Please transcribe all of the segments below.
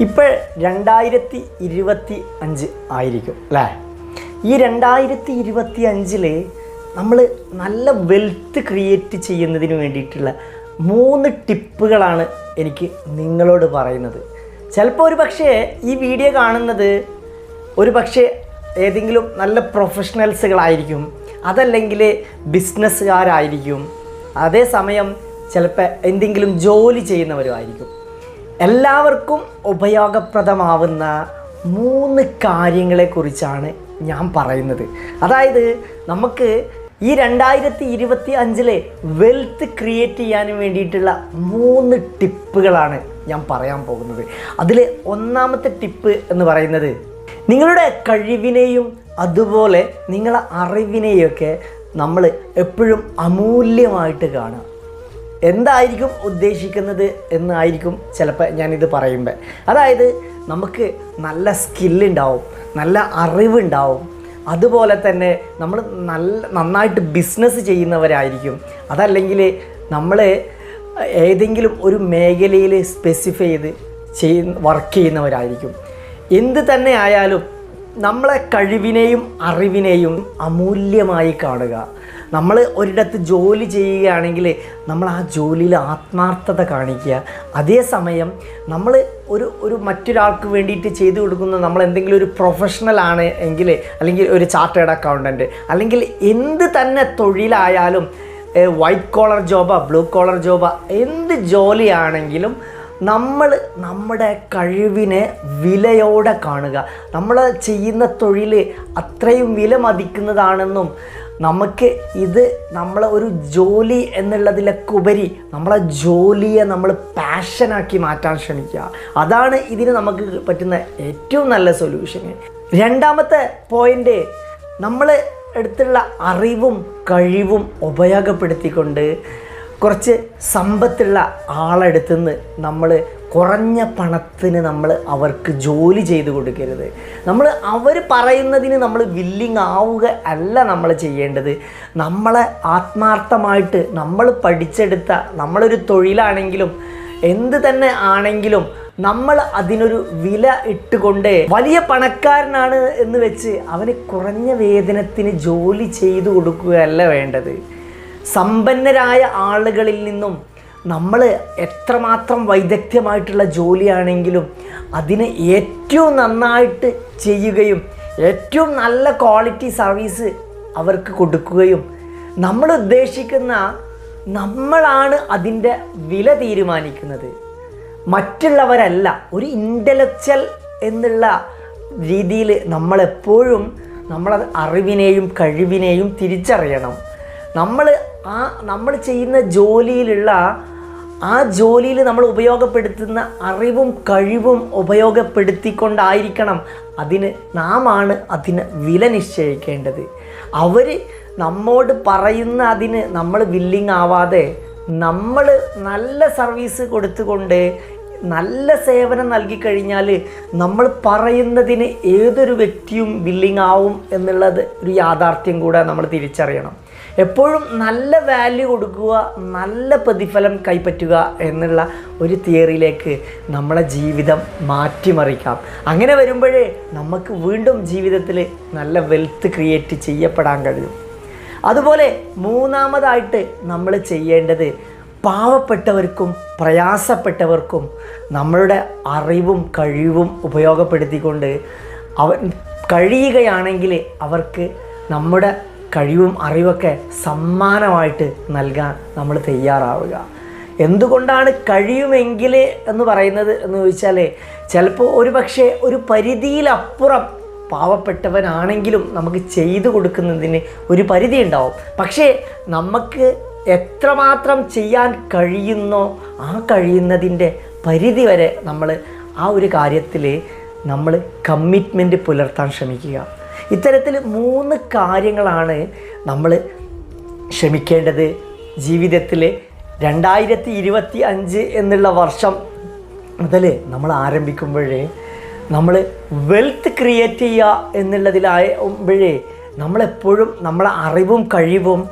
ഇപ്പോൾ രണ്ടായിരത്തി ഇരുപത്തി അഞ്ച് ആയിരിക്കും അല്ലേ? ഈ രണ്ടായിരത്തി ഇരുപത്തി അഞ്ചിൽ നമ്മൾ നല്ല വെൽത്ത് ക്രിയേറ്റ് ചെയ്യുന്നതിന് വേണ്ടിയിട്ടുള്ള മൂന്ന് ടിപ്പുകളാണ് എനിക്ക് നിങ്ങളോട് പറയുന്നത്. ചിലപ്പോൾ ഒരു പക്ഷേ ഈ വീഡിയോ കാണുന്നത് ഒരു പക്ഷേ ഏതെങ്കിലും നല്ല പ്രൊഫഷണൽസുകളായിരിക്കും അതല്ലെങ്കിൽ ബിസിനസ്സുകാരായിരിക്കും അതേസമയം ചിലപ്പോൾ എന്തെങ്കിലും ജോലി ചെയ്യുന്നവരുമായിരിക്കും. എല്ലാവർക്കും ഉപയോഗപ്രദമാവുന്ന മൂന്ന് കാര്യങ്ങളെക്കുറിച്ചാണ് ഞാൻ പറയുന്നത്. അതായത് നമുക്ക് ഈ രണ്ടായിരത്തി ഇരുപത്തി അഞ്ചിലെ വെൽത്ത് ക്രിയേറ്റ് ചെയ്യാൻ വേണ്ടിയിട്ടുള്ള മൂന്ന് ടിപ്പുകളാണ് ഞാൻ പറയാൻ പോകുന്നത്. അതിൽ ഒന്നാമത്തെ ടിപ്പ് എന്ന് പറയുന്നത് നിങ്ങളുടെ കഴിവിനെയും അതുപോലെ നിങ്ങളുടെ അറിവിനെയൊക്കെ നമ്മൾ എപ്പോഴും അമൂല്യമായിട്ട് കാണുക. എന്തായിരിക്കും ഉദ്ദേശിക്കുന്നത് എന്നായിരിക്കും ചിലപ്പോൾ ഞാനിത് പറയുമ്പോൾ അതായത് നമുക്ക് നല്ല സ്കില്ലുണ്ടാവും നല്ല അറിവുണ്ടാവും അതുപോലെ തന്നെ നമ്മൾ നല്ല നന്നായിട്ട് ബിസിനസ് ചെയ്യുന്നവരായിരിക്കും. അതല്ലെങ്കിൽ നമ്മൾ ഏതെങ്കിലും ഒരു മേഖലയിൽ സ്പെസിഫൈ ചെയ്ത് ചെയ്യുന്ന വർക്ക് ചെയ്യുന്നവരായിരിക്കും. എന്ത് തന്നെ ആയാലും നമ്മളെ കഴിവിനെയും അറിവിനെയും അമൂല്യമായി കാണുക. നമ്മൾ ഒരിടത്ത് ജോലി ചെയ്യുകയാണെങ്കിൽ നമ്മൾ ആ ജോലിയിൽ ആത്മാർത്ഥത കാണിക്കുക. അതേസമയം നമ്മൾ ഒരു ഒരു മറ്റൊരാൾക്ക് വേണ്ടിയിട്ട് ചെയ്തു കൊടുക്കുന്ന നമ്മൾ എന്തെങ്കിലും ഒരു പ്രൊഫഷണൽ ആണ് എങ്കിൽ അല്ലെങ്കിൽ ഒരു ചാർട്ടേഡ് അക്കൗണ്ടന്റ് അല്ലെങ്കിൽ എന്ത് തന്നെ തൊഴിലായാലും വൈറ്റ് കോളർ ജോബാ ബ്ലൂ കോളർ ജോബാ എന്ത് ജോലിയാണെങ്കിലും നമ്മൾ നമ്മുടെ കഴിവിനെ വിലയോടെ കാണുക. നമ്മൾ ചെയ്യുന്ന തൊഴിൽ അത്രയും വില മതിക്കുന്നതാണെന്നും നമുക്ക് ഇത് നമ്മളെ ഒരു ജോലി എന്നുള്ളതിലൊക്കെ ഉപരി നമ്മളെ ജോലിയെ നമ്മൾ പാഷനാക്കി മാറ്റാൻ ശ്രമിക്കുക. അതാണ് ഇതിന് നമുക്ക് പറ്റുന്ന ഏറ്റവും നല്ല സൊല്യൂഷൻ രണ്ടാമത്തെ പോയിന്റ് നമ്മൾ എടുത്തുള്ള അറിവും കഴിവും ഉപയോഗപ്പെടുത്തിക്കൊണ്ട് കുറച്ച് സമ്പത്തുള്ള ആളെടുത്തുനിന്ന് നമ്മൾ കുറഞ്ഞ പണത്തിന് നമ്മൾ അവർക്ക് ജോലി ചെയ്ത് കൊടുക്കരുത്. നമ്മൾ അവർ പറയുന്നതിന് നമ്മൾ വില്ലിങ് ആവുക അല്ല നമ്മൾ ചെയ്യേണ്ടത്. നമ്മളെ ആത്മാർത്ഥമായിട്ട് നമ്മൾ പഠിച്ചെടുത്ത നമ്മളൊരു തൊഴിലാണെങ്കിലും എന്ത് തന്നെ ആണെങ്കിലും നമ്മൾ അതിനൊരു വില ഇട്ടുകൊണ്ട് വലിയ പണക്കാരനാണ് എന്ന് വെച്ച് അവന് കുറഞ്ഞ വേതനത്തിന് ജോലി ചെയ്തു കൊടുക്കുകയല്ല വേണ്ടത്. സമ്പന്നരായ ആളുകളിൽ നിന്നും നമ്മൾ എത്രമാത്രം വൈദഗ്ധ്യമായിട്ടുള്ള ജോലിയാണെങ്കിലും അതിന് ഏറ്റവും നന്നായിട്ട് ചെയ്യുകയും ഏറ്റവും നല്ല ക്വാളിറ്റി സർവീസ് അവർക്ക് കൊടുക്കുകയും നമ്മൾ ഉദ്ദേശിക്കുന്ന നമ്മളാണ് അതിന്റെ വില തീരുമാനിക്കുന്നത്. മറ്റുള്ളവരല്ല ഒരു ഇന്റലക്ച്വൽ എന്നുള്ള രീതിയിൽ നമ്മളെപ്പോഴും നമ്മളത് അറിവിനെയും കഴിവിനെയും തിരിച്ചറിയണം. നമ്മൾ ആ നമ്മൾ ചെയ്യുന്ന ജോലിയിലുള്ള ആ ജോലിയിൽ നമ്മൾ ഉപയോഗപ്പെടുത്തുന്ന അറിവും കഴിവും ഉപയോഗപ്പെടുത്തിക്കൊണ്ടായിരിക്കണം അതിന് നാം ആണ് അതിന് വില നിശ്ചയിക്കേണ്ടത്. അവർ നമ്മോട് പറയുന്ന അതിന് നമ്മൾ വില്ലിങ് ആവാതെ നമ്മൾ നല്ല സർവീസ് കൊടുത്തുകൊണ്ട് നല്ല സേവനം നൽകിക്കഴിഞ്ഞാൽ നമ്മൾ പറയുന്നതിന് ഏതൊരു വ്യക്തിയും ബില്ലിംഗ് ആവും എന്നുള്ളത് ഒരു യാഥാർത്ഥ്യം കൂടെ നമ്മൾ തിരിച്ചറിയണം. എപ്പോഴും നല്ല വാല്യൂ കൊടുക്കുക നല്ല പ്രതിഫലം കൈപ്പറ്റുക എന്നുള്ള ഒരു തിയറിയിലേക്ക് നമ്മളെ ജീവിതം മാറ്റിമറിക്കാം. അങ്ങനെ വരുമ്പോഴേ നമുക്ക് വീണ്ടും ജീവിതത്തിൽ നല്ല വെൽത്ത് ക്രിയേറ്റ് ചെയ്യപ്പെടാൻ കഴിയും. അതുപോലെ മൂന്നാമതായിട്ട് നമ്മൾ ചെയ്യേണ്ടത് പാവപ്പെട്ടവർക്കും പ്രയാസപ്പെട്ടവർക്കും നമ്മളുടെ അറിവും കഴിവും ഉപയോഗപ്പെടുത്തിക്കൊണ്ട് അവ കഴിയുകയാണെങ്കിൽ അവർക്ക് നമ്മുടെ കഴിവും അറിവൊക്കെ സമ്മാനമായിട്ട് നൽകാൻ നമ്മൾ തയ്യാറാവുക. എന്തുകൊണ്ടാണ് കഴിയുമെങ്കിൽ എന്ന് പറയുന്നത് എന്ന് ചോദിച്ചാൽ ചിലപ്പോൾ ഒരു പക്ഷേ ഒരു പരിധിയിലപ്പുറം പാവപ്പെട്ടവനാണെങ്കിലും നമുക്ക് ചെയ്തു കൊടുക്കുന്നതിന് ഒരു പരിധി ഉണ്ടാവും. പക്ഷേ നമുക്ക് എത്രമാത്രം ചെയ്യാൻ കഴിയുന്നോ ആ കഴിയുന്നതിന്റെ പരിധി വരെ നമ്മൾ ആ ഒരു കാര്യത്തിൽ നമ്മൾ കമ്മിറ്റ്മെന്റ് പുലർത്താൻ ശ്രമിക്കുക. ഇത്തരത്തിൽ മൂന്ന് കാര്യങ്ങളാണ് നമ്മൾ ശ്രമിക്കേണ്ടത് ജീവിതത്തിൽ രണ്ടായിരത്തി ഇരുപത്തി അഞ്ച് എന്നുള്ള വർഷം മുതൽ നമ്മൾ ആരംഭിക്കുമ്പോഴേ നമ്മൾ വെൽത്ത് ക്രിയേറ്റ് ചെയ്യുക എന്നുള്ളതിലായുമ്പോഴേ നമ്മളെപ്പോഴും നമ്മളെ അറിവും കഴിവും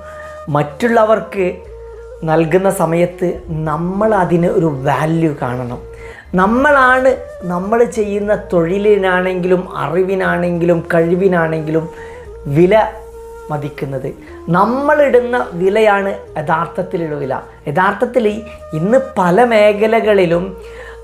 മറ്റുള്ളവർക്ക് നൽകുന്ന സമയത്ത് നമ്മൾ അതിന് ഒരു വാല്യൂ കാണണം. നമ്മളാണ് നമ്മൾ ചെയ്യുന്ന തൊഴിലിനാണെങ്കിലും അറിവിനാണെങ്കിലും കഴിവിനാണെങ്കിലും വില മതിക്കുന്നത്. നമ്മളിടുന്ന വിലയാണ് യഥാർത്ഥത്തിലുള്ള വില. യഥാർത്ഥത്തിൽ ഇന്ന് പല മേഖലകളിലും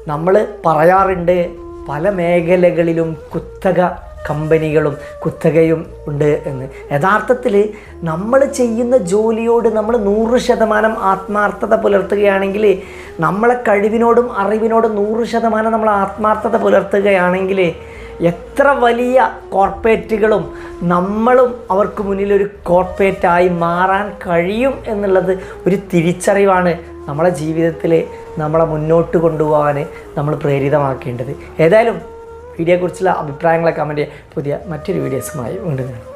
നമ്മൾ പറയാറുണ്ട് പല മേഖലകളിലും കുത്തക കമ്പനികളും കുത്തകയും ഉണ്ട് എന്ന്. യഥാർത്ഥത്തിൽ നമ്മൾ ചെയ്യുന്ന ജോലിയോട് നമ്മൾ നൂറ് ശതമാനം ആത്മാർത്ഥത പുലർത്തുകയാണെങ്കിൽ നമ്മളെ കഴിവിനോടും അറിവിനോടും നൂറ് ശതമാനം നമ്മൾ ആത്മാർത്ഥത പുലർത്തുകയാണെങ്കിൽ എത്ര വലിയ കോർപ്പറേറ്റുകളും നമ്മളും അവർക്ക് മുന്നിൽ ഒരു കോർപ്പറേറ്റായി മാറാൻ കഴിയും എന്നുള്ളത് ഒരു തിരിച്ചറിവാണ് നമ്മളെ ജീവിതത്തിൽ നമ്മളെ മുന്നോട്ട് കൊണ്ടുപോകാൻ നമ്മൾ പ്രേരിതമാക്കേണ്ടത്. ഏതായാലും വീഡിയോയെക്കുറിച്ചുള്ള അഭിപ്രായങ്ങളെ കമന്റ് പുതിയ മറ്റൊരു വീഡിയോസുമായി വീണ്ടും